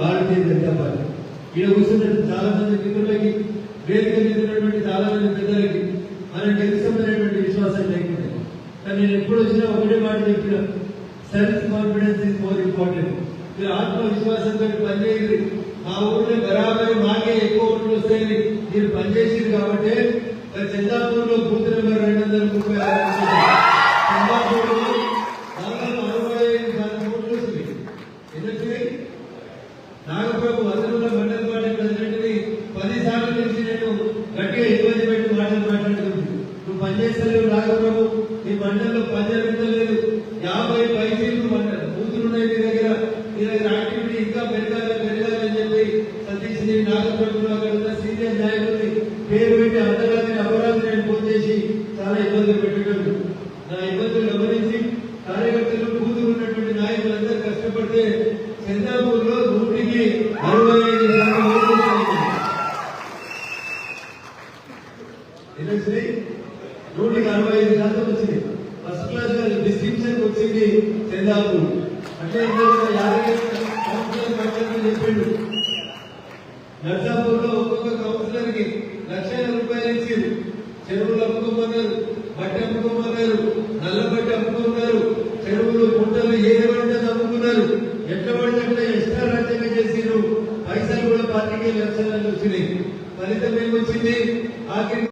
Bharatiya Janata party ఈయన కూర్చున్నట్టు చాలా మంది మిత్రులకి వేదిక మీద చాలా మంది పెద్దలకి మనం గెలుస్తామనేటువంటి విశ్వాసం లేకుండా. కానీ నేను ఎప్పుడు వచ్చినా ఒకటే మాట చెప్పిన self confidence is more important మీరు ఆత్మవిశ్వాసంతో పనిచేయండి మా ఊర్లో బరాబరి మాకే ఎక్కువ ఓట్లు వస్తాయని మీరు పనిచేసింది కాబట్టి మరి చందాపూర్లో బూత్ నెంబర్ రెండు వందల ముప్పై ఆరు వచ్చింది. చందాపూర్లో దాదాపు అరవై ఐదు శాతం ఓట్లు వచ్చినాయి ఎన్ని వచ్చినాయి నాగప్రభు వదనంలో మండల పార్టీ ప్రెసిడెంట్ని పది సార్లు నుంచి నేను గట్టిగా ఇబ్బంది పెట్టి మాటలు మాట్లాడుతుంది నువ్వు పనిచేస్తలేవు నాగప్రభు నీ మండలంలో పనిచేయలేదు యాభై పైసలు మండలం బూతులు ఉన్నాయి నీ దగ్గర. నీ దగ్గర యాక్టివిటీ ఇంకా పెరగాలి పెరగాలి అని చెప్పి సతీష్ దేవి నాగప్రభులు అక్కడ ఉన్న సీనియర్ నాయకుడిని పేరు పెట్టి అర్ధరాత్రి అపరాత్రి నేను ఫోన్ చేసి చాలా ఇబ్బందులు పెట్టేటప్పుడు నా ఇబ్బందులు గమనించి కార్యకర్తలు కూతురు ఉన్నటువంటి నాయకులందరూ కష్టపడితే చంద్రబాబు నూటికి అరవై ఐదు శాతం ఓట్లు సాధించింది. ఎన్ని నూటికి అరవై ఐదు శాతం వచ్చింది. ఫస్ట్ క్లాస్గా డిస్టింక్షన్ వచ్చింది చంద్రాపూర్ అంటే యాభై చెప్పిండు. నర్సాపూర్లో ఒక్కొక్క కౌన్సిలర్కి లక్షల రూపాయలు ఇచ్చింది చెరువులు అమ్ముకోమన్నారు బట్ట అమ్ముకోమన్నారు నల్ల బట్ట అమ్ముకున్నారు చెరువులు గుంటలు ఏది పడితే అమ్ముకున్నారు. ఎట్లా పడితే అట్లా ఎక్స్ట్రా రాజ్యంగా చేసిరు పైసలు కూడా పార్టీకి లక్షలు వచ్చినాయి. ఫలితం ఏమొచ్చింది? ఆఖరి